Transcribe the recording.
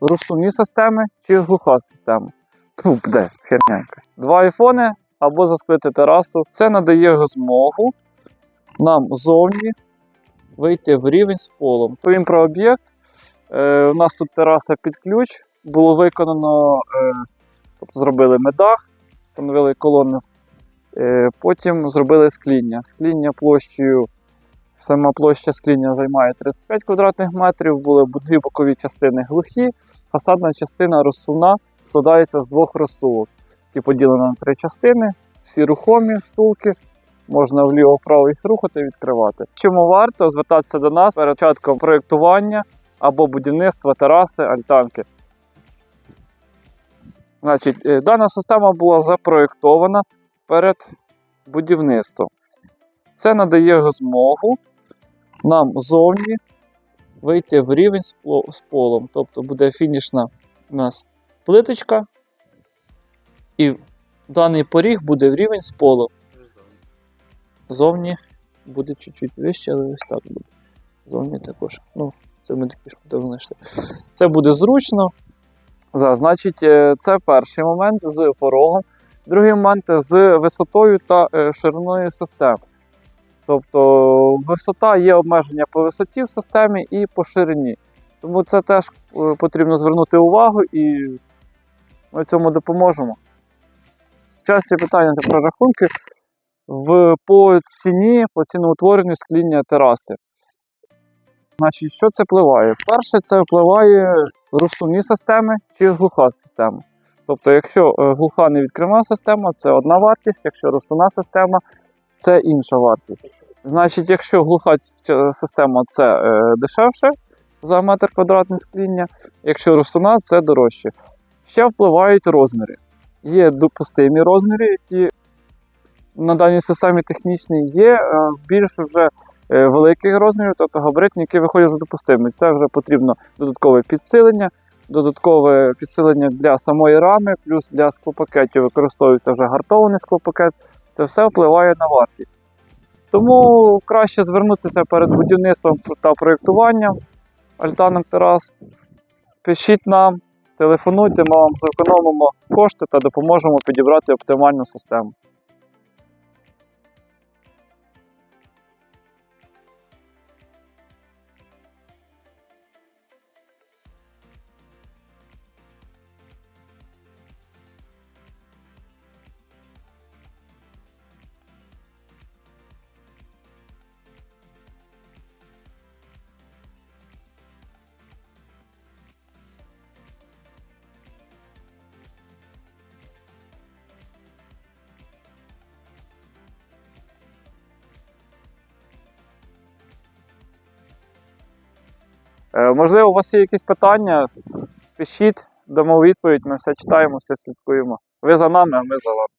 розсувні системи чи глуха система. Тьфу, де, херня якась. Два айфони або засклити терасу. Це надає змогу нам зовні вийти в рівень з полом. Повім про об'єкт. Е, у нас тут тераса під ключ. Було виконано, е, тобто зробили медах, встановили колони. Е, потім зробили скління. Скління площею, сама площа скління займає 35 квадратних метрів, були дві бокові частини глухі, фасадна частина розсувна складається з двох розсувок, які поділені на три частини, всі рухомі втулки. Можна вліво-вправо їх рухати і відкривати. Чому варто звертатися до нас перед початком проєктування або будівництва тераси, альтанки? Значить, е, дана система була запроєктована перед будівництвом. Це надає змогу нам зовні вийти в рівень з полом. Тобто буде фінішна у нас плиточка, і даний поріг буде в рівень з полом. Зовні буде чуть-чуть вище, але ось так буде. Зовні також. Ну, це ми такі ж знайшли. Це буде зручно. За, значить, е, це перший момент з порогом. Другий момент з висотою та е, шириною системи. Тобто висота є обмеження по висоті в системі і по ширині. Тому це теж е, потрібно звернути увагу і ми цьому допоможемо. Часті питання та прорахунки в, по ціні, по ціноутворенню скління тераси. Значить, що це впливає? Перше, це впливає розсувні системи чи глуха система. Тобто, якщо е, глуха невідкривна система, це одна вартість, якщо розсувна система, це інша вартість. Значить, якщо глуха система це е, дешевше за метр квадратний скління, якщо розсувна це дорожче. Ще впливають розміри. Є допустимі розміри, які на даній системі технічній, є е, більш вже е, великих розмірів, тобто габаритні, які виходять за допустимі. Це вже потрібно додаткове підсилення, додаткове підсилення для самої рами, плюс для склопакетів використовується вже гартований склопакет. Це все впливає на вартість. Тому краще звернутися перед будівництвом та проєктуванням альтанок терас. Пишіть нам, телефонуйте, ми вам зекономимо кошти та допоможемо підібрати оптимальну систему. Можливо, у вас є якісь питання? Пишіть, дамо відповідь, ми все читаємо, все слідкуємо. Ви за нами, а ми за вами.